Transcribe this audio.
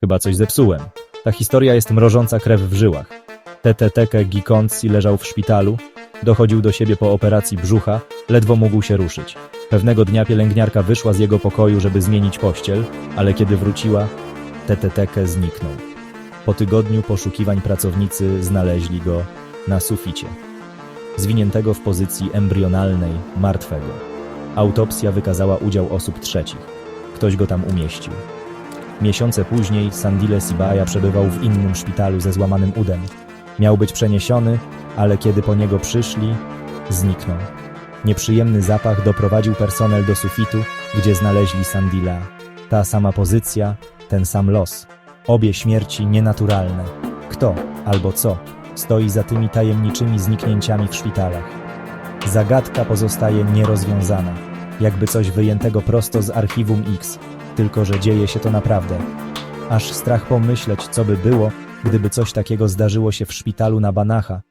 Chyba coś zepsułem. Ta historia jest mrożąca krew w żyłach. Teteteke Gikonci leżał w szpitalu, dochodził do siebie po operacji brzucha, ledwo mógł się ruszyć. Pewnego dnia pielęgniarka wyszła z jego pokoju, żeby zmienić pościel, ale kiedy wróciła, Teteteke zniknął. Po tygodniu poszukiwań pracownicy znaleźli go na suficie. Zwiniętego w pozycji embrionalnej, martwego. Autopsja wykazała udział osób trzecich. Ktoś go tam umieścił. Miesiące później Sandile Sibaya przebywał w innym szpitalu ze złamanym udem. Miał być przeniesiony, ale kiedy po niego przyszli, zniknął. Nieprzyjemny zapach doprowadził personel do sufitu, gdzie znaleźli Sandila. Ta sama pozycja, ten sam los. Obie śmierci nienaturalne. Kto albo co stoi za tymi tajemniczymi zniknięciami w szpitalach? Zagadka pozostaje nierozwiązana, jakby coś wyjętego prosto z archiwum X, tylko że dzieje się to naprawdę. Aż strach pomyśleć, co by było, gdyby coś takiego zdarzyło się w szpitalu na Banacha,